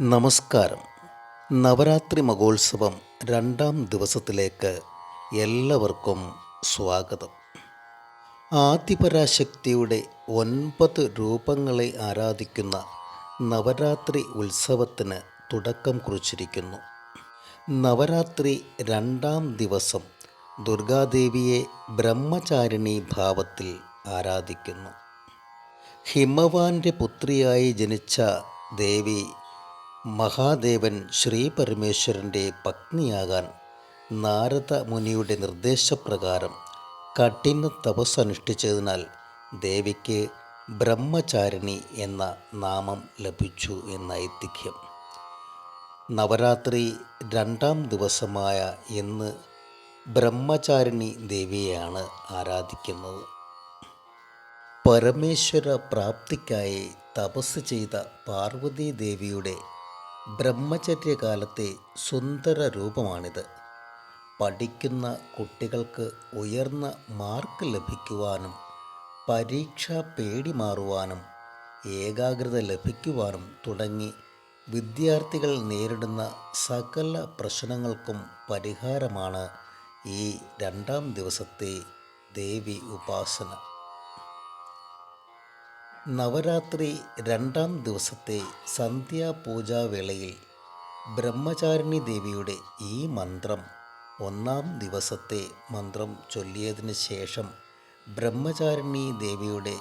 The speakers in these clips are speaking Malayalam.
നമസ്കാരം. നവരാത്രി മഹോത്സവം രണ്ടാം ദിവസത്തിലേക്ക് എല്ലാവർക്കും സ്വാഗതം. ആദിപരാശക്തിയുടെ ഒൻപത് രൂപങ്ങളെ ആരാധിക്കുന്ന നവരാത്രി ഉത്സവത്തിന് തുടക്കം കുറിച്ചിരിക്കുന്നു. നവരാത്രി രണ്ടാം ദിവസം ദുർഗാദേവിയെ ബ്രഹ്മചാരിണി ഭാവത്തിൽ ആരാധിക്കുന്നു. ഹിമവാന്റെ പുത്രിയായി ജനിച്ച ദേവി മഹാദേവൻ ശ്രീ പരമേശ്വരന്റെ പത്നിയാകാൻ നാരദ മുനിയുടെ നിർദ്ദേശപ്രകാരം കഠിന തപസ് അനുഷ്ഠിച്ചതിനാൽ ദേവിക്ക് ബ്രഹ്മചാരിണി എന്ന നാമം ലഭിച്ചു എന്ന ഐതിഹ്യം. നവരാത്രി രണ്ടാം ദിവസമായ ഇന്ന് ബ്രഹ്മചാരിണി ദേവിയെയാണ് ആരാധിക്കുന്നത്. പരമേശ്വര പ്രാപ്തിക്കായി തപസ് ചെയ്ത പാർവതീ ദേവിയുടെ ബ്രഹ്മചര്യകാലത്തെ സുന്ദര രൂപമാണിത് പഠിക്കുന്ന കുട്ടികൾക്ക് ഉയർന്ന മാർക്ക് ലഭിക്കുവാനും പരീക്ഷാ പേടി മാറുവാനും ഏകാഗ്രത ലഭിക്കുവാനും തുടങ്ങി വിദ്യാർത്ഥികൾ നേരിടുന്ന സകല പ്രശ്നങ്ങൾക്കും പരിഹാരമാണ് ഈ രണ്ടാം ദിവസത്തെ ദേവി ഉപാസന. നവരാത്രി രണ്ടാം ദിവസത്തെ സന്ധ്യാപൂജാവേളയിൽ ബ്രഹ്മചാരിണി ദേവിയുടെ ഈ മന്ത്രം ഒന്നാം ദിവസത്തെ മന്ത്രം ചൊല്ലിയതിന് ശേഷം ബ്രഹ്മചാരിണി ദേവിയുടെ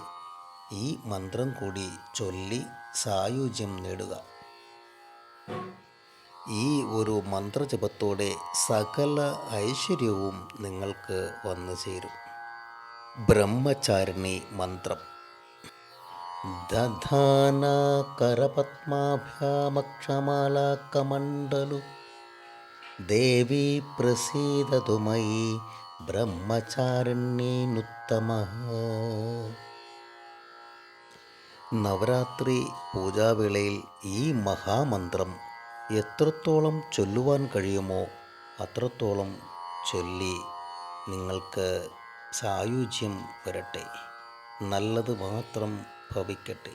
ഈ മന്ത്രം കൂടി ചൊല്ലി സായുജ്യം നേടുക. ഈ ഒരു മന്ത്രജപത്തോടെ സകല ഐശ്വര്യവും നിങ്ങൾക്ക് വന്നു ചേരും ബ്രഹ്മചാരിണി മന്ത്രം. ദധാനാകരപത്മാഭ്യാമക്ഷമാലാക്കമണ്ഡലു ദേവി പ്രസീദതു മയി ബ്രഹ്മചാരിണ്യേനുത്തമ നവരാത്രി പൂജാവേളയിൽ ഈ മഹാമന്ത്രം എത്രത്തോളം ചൊല്ലുവാൻ കഴിയുമോ അത്രത്തോളം ചൊല്ലി നിങ്ങൾക്ക് സായുജ്യം വരട്ടെ. നല്ലത് മാത്രം ഭവിക്കട്ടെ